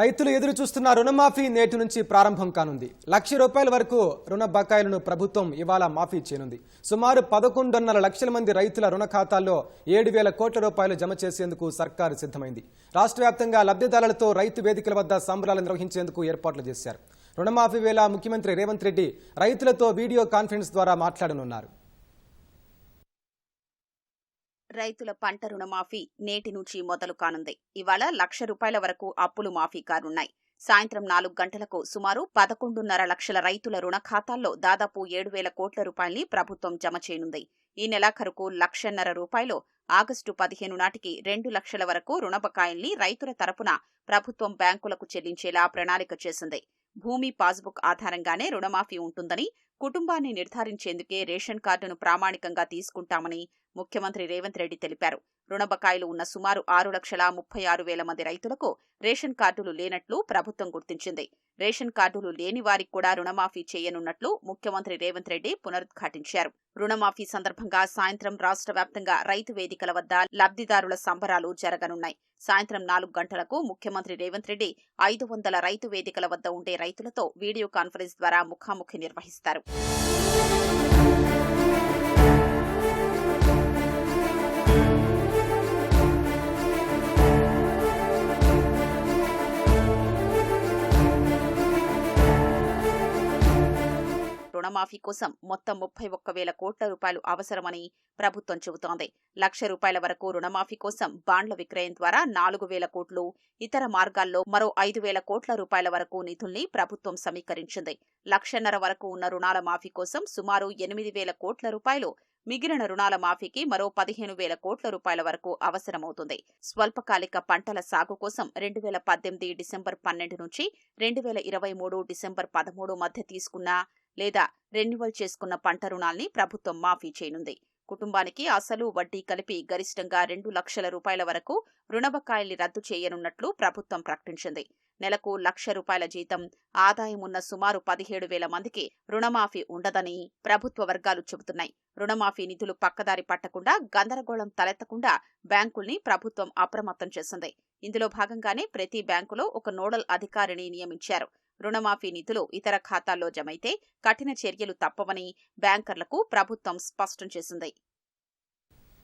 రైతులు ఎదురు చూస్తున్న రుణమాఫీ నేటి నుంచి ప్రారంభం కానుంది. లక్ష రూపాయల వరకు రుణ బకాయిలను ప్రభుత్వం ఇవాళ మాఫీ చేయనుంది. సుమారు పదకొండున్నర లక్షల మంది రైతుల రుణ ఖాతాల్లో ఏడు వేల కోట్ల రూపాయలు జమ చేసేందుకు సర్కారు సిద్ధమైంది. రాష్ట్ర వ్యాప్తంగా లబ్ధిదారులతో రైతు వేదికల వద్ద సంబరాలు నిర్వహించేందుకు ఏర్పాట్లు చేశారు. రుణమాఫీ వేళ ముఖ్యమంత్రి రేవంత్ రెడ్డి రైతులతో వీడియో కాన్ఫరెన్స్ ద్వారా మాట్లాడనున్నారు. రైతుల పంట రుణమాఫీ నేటి నుంచి మొదలు కానుంది. ఇవాళ లక్ష రూపాయల వరకు అప్పులు మాఫీ కానున్నాయి సాయంత్రం నాలుగు గంటలకు సుమారు పదకొండున్నర లక్షల రైతుల రుణ ఖాతాల్లో దాదాపు ఏడు వేల కోట్ల రూపాయల్ని ప్రభుత్వం జమ చేయనుంది. ఈ నెలాఖరుకు లక్షన్నర రూపాయలు ఆగస్టు పదిహేను నాటికి రెండు లక్షల వరకు రుణ బకాయిల్ని రైతుల తరపున ప్రభుత్వం బ్యాంకులకు చెల్లించేలా ప్రణాళిక చేసింది. భూమి పాస్బుక్ ఆధారంగానే రుణమాఫీ ఉంటుందని కుటుంబాన్ని నిర్ధారించేందుకే రేషన్ కార్డును ప్రామాణికంగా తీసుకుంటామని ముఖ్యమంత్రి రేవంత్ రెడ్డి తెలిపారు. రుణ బకాయిలు ఉన్న సుమారు ఆరు లక్షల ముప్పై ఆరు వేల మంది రైతులకు రేషన్ కార్డులు లేనట్లు ప్రభుత్వం గుర్తించింది. రేషన్ కార్డులు లేని వారికి కూడా రుణమాఫీ చేయనున్నట్లు ముఖ్యమంత్రి రేవంత్ రెడ్డి పునరుద్ఘాటించారు. రుణమాఫీ సందర్భంగా సాయంత్రం రాష్ట్ర వ్యాప్తంగా రైతు వేదికల వద్ద లబ్ధిదారుల సంబరాలు జరగనున్నాయి. సాయంత్రం నాలుగు గంటలకు ముఖ్యమంత్రి రేవంత్ రెడ్డి ఐదు వందల రైతు వేదికల వద్ద ఉండే రైతులతో వీడియో కాన్ఫరెన్స్ ద్వారా ముఖాముఖి నిర్వహిస్తారు. రుణమాఫీ కోసం మొత్తం ముప్పై ఒక్క వేల కోట్ల రూపాయలు అవసరమని ప్రభుత్వం చెబుతోంది. లక్ష రూపాయల వరకు రుణమాఫీ కోసం బాండ్ల విక్రయం ద్వారా నాలుగు వేల కోట్లు ఇతర మార్గాల్లో మరో ఐదు వేల కోట్ల రూపాయల వరకు నిధుల్ని ప్రభుత్వం సమీకరించింది. లక్షన్నర వరకు ఉన్న రుణాల మాఫీ కోసం సుమారు ఎనిమిది వేల కోట్ల రూపాయలు మిగిలిన రుణాల మాఫీకి మరో పదిహేను వేల కోట్ల రూపాయల వరకు అవసరమవుతుంది. స్వల్పకాలిక పంటల సాగు కోసం రెండు వేల పద్దెనిమిది డిసెంబర్ పన్నెండు నుంచి రెండు వేల ఇరవై మూడు డిసెంబర్ పదమూడు మధ్య తీసుకున్న లేదా రెన్యువల్ చేసుకున్న పంట రుణాల్ని ప్రభుత్వం మాఫీ చేయనుంది. కుటుంబానికి అసలు వడ్డీ కలిపి గరిష్టంగా రెండు లక్షల రూపాయల వరకు రుణ బకాయిల్ని రద్దు చేయనున్నట్లు ప్రభుత్వం ప్రకటించింది. నెలకు లక్ష రూపాయల జీతం ఆదాయం ఉన్న సుమారు పదిహేడు వేల మందికి రుణమాఫీ ఉండదని ప్రభుత్వ వర్గాలు చెబుతున్నాయి. రుణమాఫీ నిధులు పక్కదారి పట్టకుండా గందరగోళం తలెత్తకుండా బ్యాంకుల్ని ప్రభుత్వం అప్రమత్తం చేసింది. ఇందులో భాగంగానే ప్రతి బ్యాంకులో ఒక నోడల్ అధికారిని నియమించారు. రుణమాఫీ నిధులు ఇతర ఖాతాల్లో జమైతే కఠిన చర్యలు తప్పవని బ్యాంకర్లకు ప్రభుత్వం స్పష్టం చేసింది.